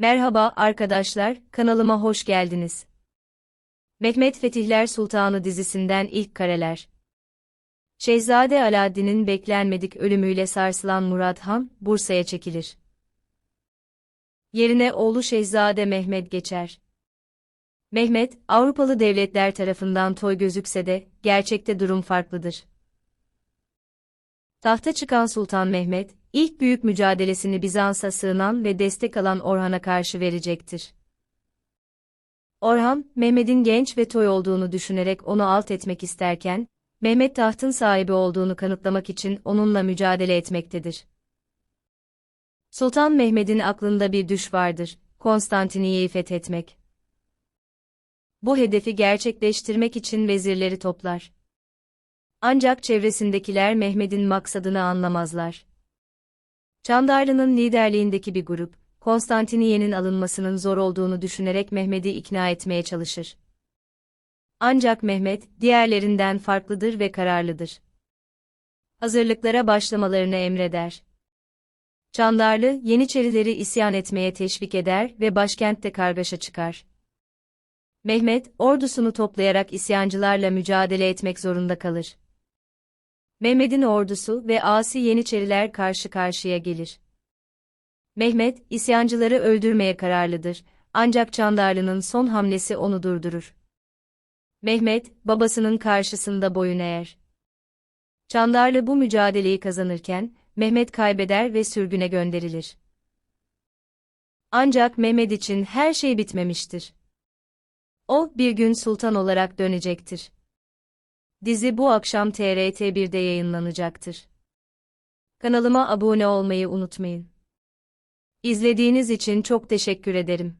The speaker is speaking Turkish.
Merhaba arkadaşlar, kanalıma hoş geldiniz. Mehmet Fetihler Sultanı dizisinden ilk kareler. Şehzade Alaaddin'in beklenmedik ölümüyle sarsılan Murat Han, Bursa'ya çekilir. Yerine oğlu Şehzade Mehmet geçer. Mehmet, Avrupalı devletler tarafından toy gözükse de, gerçekte durum farklıdır. Tahta çıkan Sultan Mehmet, ilk büyük mücadelesini Bizans'a sığınan ve destek alan Orhan'a karşı verecektir. Orhan, Mehmet'in genç ve toy olduğunu düşünerek onu alt etmek isterken, Mehmet tahtın sahibi olduğunu kanıtlamak için onunla mücadele etmektedir. Sultan Mehmet'in aklında bir düş vardır, Konstantiniyye'yi fethetmek. Bu hedefi gerçekleştirmek için vezirleri toplar. Ancak çevresindekiler Mehmet'in maksadını anlamazlar. Çandarlı'nın liderliğindeki bir grup, Konstantiniye'nin alınmasının zor olduğunu düşünerek Mehmet'i ikna etmeye çalışır. Ancak Mehmet, diğerlerinden farklıdır ve kararlıdır. Hazırlıklara başlamalarını emreder. Çandarlı, Yeniçerileri isyan etmeye teşvik eder ve başkentte kargaşa çıkar. Mehmet, ordusunu toplayarak isyancılarla mücadele etmek zorunda kalır. Mehmet'in ordusu ve asi Yeniçeriler karşı karşıya gelir. Mehmet, isyancıları öldürmeye kararlıdır, ancak Çandarlı'nın son hamlesi onu durdurur. Mehmet, babasının karşısında boyun eğer. Çandarlı bu mücadeleyi kazanırken, Mehmet kaybeder ve sürgüne gönderilir. Ancak Mehmet için her şey bitmemiştir. O, bir gün sultan olarak dönecektir. Dizi bu akşam TRT 1'de yayınlanacaktır. Kanalıma abone olmayı unutmayın. İzlediğiniz için çok teşekkür ederim.